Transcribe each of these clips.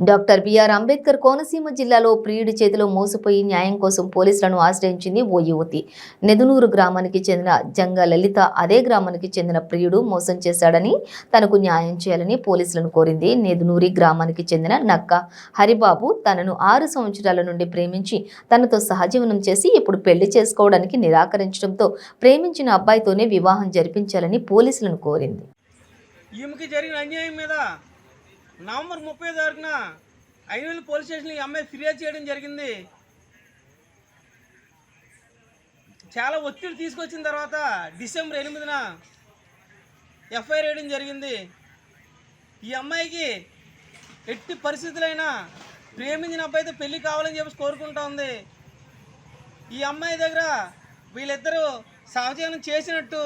Doctor BR Ambedkar Konaseema జిల్లాలో ప్రియుడి చేతిలో మోసపోయి న్యాయం కోసం పోలీసులను ఆశ్రయించింది ఓ యువతి. నెదునూరు గ్రామానికి చెందిన జంగ లలిత అదే గ్రామానికి చెందిన ప్రియుడు మోసం చేశాడని తనకు న్యాయం చేయాలని పోలీసులను కోరింది నెదునూరి గ్రామానికి చెందిన నక్క. హరిబాబు తనను ఆరు సంవత్సరాల నుండి ప్రేమించి తనతో సహజీవనం చేసి ఇప్పుడు పెళ్ళి చేసుకోవడానికి నిరాకరించడంతో ప్రేమించిన అబ్బాయితోనే వివాహం జరిపించాలని పోలీసులను కోరింది. ఈమెకి జరిగిన అన్యాయం మీద నవంబర్ ముప్పై తారీఖున ఐనూరు పోలీస్ స్టేషన్లో ఈ అమ్మాయి ఫిర్యాదు చేయడం జరిగింది. చాలా ఒత్తిడి తీసుకొచ్చిన తర్వాత డిసెంబర్ ఎనిమిదిన ఎఫ్ఐఆర్ వేయడం జరిగింది. ఈ అమ్మాయికి ఎట్టి పరిస్థితులైనా ప్రేమించిన అబ్బాయితో పెళ్ళి కావాలని చెప్పి కోరుకుంటా ఉంది. ఈ అమ్మాయి దగ్గర వీళ్ళిద్దరూ సహజీవనం చేసినట్టు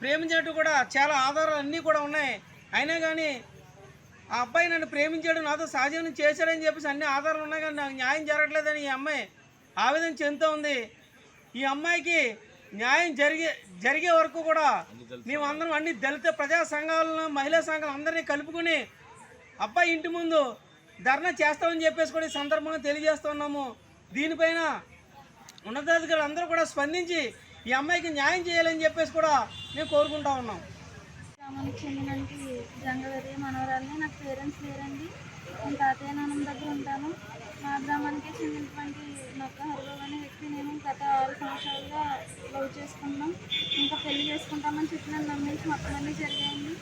ప్రేమించినట్టు కూడా చాలా ఆధారాలు అన్నీ కూడా ఉన్నాయి. అయినా కానీ ఆ అబ్బాయి నన్ను ప్రేమించాడు నాతో సహజీవనం చేశాడని చెప్పేసి అన్ని ఆధారాలు ఉన్నాయి కానీ నాకు న్యాయం జరగట్లేదని ఈ అమ్మాయి ఆవేదన చెందుతూ ఉంది. ఈ అమ్మాయికి న్యాయం జరిగే జరిగే వరకు కూడా మేమందరం అన్ని దళిత ప్రజా సంఘాలను మహిళా సంఘాలు అందరినీ కలుపుకొని అబ్బాయి ఇంటి ముందు ధర్నా చేస్తామని చెప్పేసి కూడా ఈ సందర్భంగా తెలియజేస్తున్నాము దీనిపైన ఉన్నతాధికారులు అందరూ కూడా స్పందించి ఈ అమ్మాయికి న్యాయం చేయాలని చెప్పేసి కూడా మేము కోరుకుంటా ఉన్నాం. గ్రామానికి చెందినటువంటి జంగవరి మనవరాలని నాకు పేరెంట్స్ లేరండి. నేను తాతయ్య నాన్నమ్మ దగ్గర ఉంటాను. మా గ్రామానికి చెందినటువంటి నొక్క హరిబాబు అనే వ్యక్తి నేను గత ఆరు సంవత్సరాలుగా లవ్ చేసుకున్నాం ఇంకా పెళ్ళి చేసుకుంటామని చెప్పి నన్ను నమ్మించి మొత్తం అన్నీ జరిగాయండి.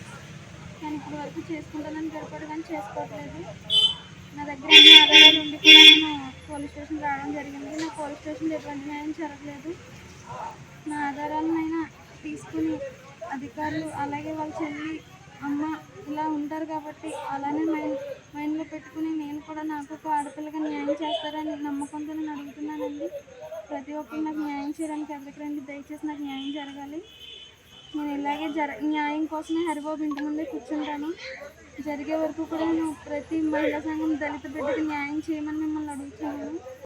కానీ ఇప్పటి వరకు చేసుకుంటానని గడపడు కానీ చేసుకోవట్లేదు. నా దగ్గర అన్ని ఆధారాలు ఉండి కూడా నేను పోలీస్ స్టేషన్ రావడం జరిగింది. నా పోలీస్ స్టేషన్లో ఎటువంటి న్యాయం జరగలేదు. నా ఆధారాలనైనా తీసుకుని అధికారులు అలాగే వాళ్ళ చెల్లి అమ్మ ఇలా ఉంటారు కాబట్టి అలానే మైండ్ మైండ్లో పెట్టుకుని నేను కూడా నాకు ఒక ఆడపిల్లగా న్యాయం చేస్తారని నమ్మకంతో నేను అడుగుతున్నానండి. ప్రతి ఒక్కరు నాకు న్యాయం చేయడానికి ఎవరికి రండి దయచేసి నాకు న్యాయం జరగాలి. నేను ఇలాగే జర న్యాయం కోసమే హరిబాబు ఇంటి ముందే కూర్చుంటాను. జరిగే వరకు కూడా నేను ప్రతి మహిళా సంఘం దళిత బిడ్డకి న్యాయం చేయమని మిమ్మల్ని అడుగుతున్నాను.